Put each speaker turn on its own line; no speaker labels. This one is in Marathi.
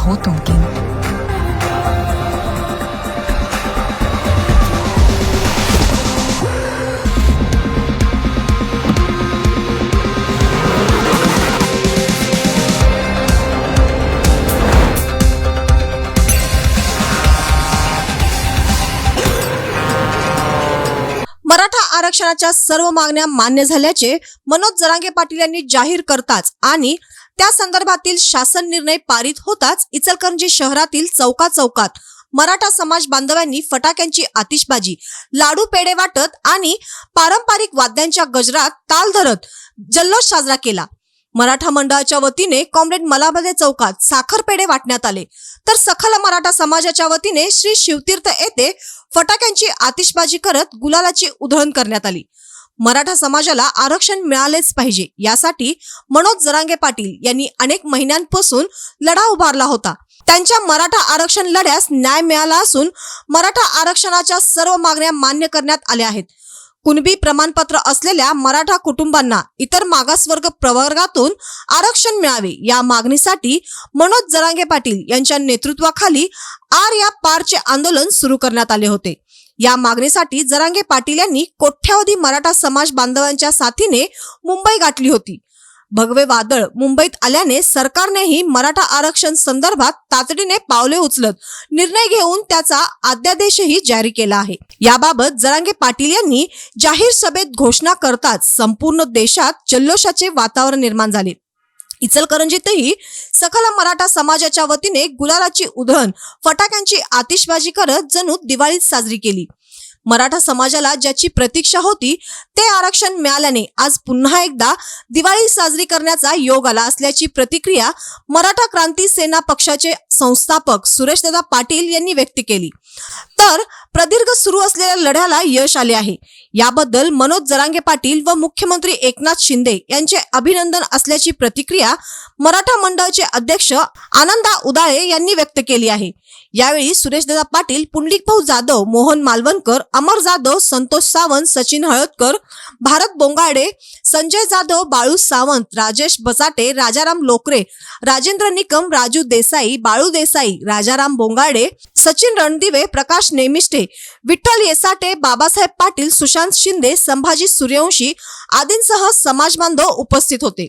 आहोत उनके
मराठा आरक्षणाच्या सर्व मागण्या मान्य झाल्याचे मनोज जरांगे पाटील यांनी जाहीर करताच आणि त्या संदर्भातील शासन निर्णय पारित होताच इचलकरंजी शहरातील चौका चौकात मराठा समाज बांधवांनी फटाक्यांची आतिषबाजी लाडू पेढे वाटत आणि पारंपरिक वाद्यांच्या गजरात ताल धरत जल्लोष साजरा केला. मराठा मंडळाच्या वतीने कॉम्रेड मलाबदे चौकात साखरपेढे वाटण्यात आले. तर सखल मराठा समाजाच्या वतीने श्री शिवतीर्थ येथे फटाक्यांची आतिषबाजी करत गुलालाची उधळण करण्यात आली. मराठा समाजाला आरक्षण मिळालेच पाहिजे यासाठी मनोज जरांगे पाटील यांनी अनेक महिन्यांपासून लढा उभारला होता. त्यांच्या मराठा आरक्षण लढ्यास न्याय मिळाला असून मराठा आरक्षणाच्या सर्व मागण्या मान्य करण्यात आल्या आहेत. कुणबी प्रमाणपत्र असलेल्या मराठा कुटुंबांना इतर मागासवर्ग प्रवर्गातून आरक्षण मिळावे या मागणीसाठी मनोज जरांगे पाटील यांच्या नेतृत्वाखाली आर या पारचे आंदोलन सुरू करण्यात आले होते. या मागणीसाठी जरांगे पाटील यांनी कोट्यावधी मराठा समाज बांधवांच्या साथीने मुंबई गाठली होती. भगवे वादळ मुंबईत आल्याने सरकारनेही मराठा आरक्षण संदर्भात तातडीने पावले उचलत निर्णय घेऊन त्याचा अध्यादेशही जारी केला आहे. याबाबत जरांगे पाटील यांनी जाहीर सभेत घोषणा करताच संपूर्ण देशात जल्लोषाचे वातावरण निर्माण झाले. इचलकरंजीतही सखल मराठा समाजाच्या वतीने गुलालाची उधळण फटाक्यांची आतिषबाजी करत जणू दिवाळी साजरी केली. मराठा समाजाला ज्याची प्रतीक्षा होती ते आरक्षण मिळाल्याने आज पुन्हा एकदा दिवाळी साजरी करण्याचा योग आला असल्याची प्रतिक्रिया मराठा क्रांती सेना पक्षाचे संस्थापक सुरेशदादा पाटील यांनी व्यक्त केली. तर प्रदीर्घ सुरू असलेल्या लढ्याला यश आले आहे. याबद्दल मनोज जरांगे पाटील व मुख्यमंत्री एकनाथ शिंदे यांचे अभिनंदन असल्याची प्रतिक्रिया मराठा मंडळाचे अध्यक्ष आनंदा उदाळे यांनी व्यक्त केली आहे. यावेळी सुरेशदादा पाटील पुंडलिकभाऊ जाधव मोहन मालवणकर अमर जाधव संतोष सावंत सचिन हळदकर भारत बोंगाडे संजय जाधव बाळू सावंत राजेश बचाटे राजाराम लोकरे राजेंद्र निकम राजू देसाई बाळू देसाई राजाराम बोंगाडे सचिन रणदिवे प्रकाश नेमिष्टे विठ्ठल येसाटे बाबासाहेब पाटील सुशांत शिंदे संभाजी सूर्यवंशी आदींसह समाज बांधव उपस्थित होते.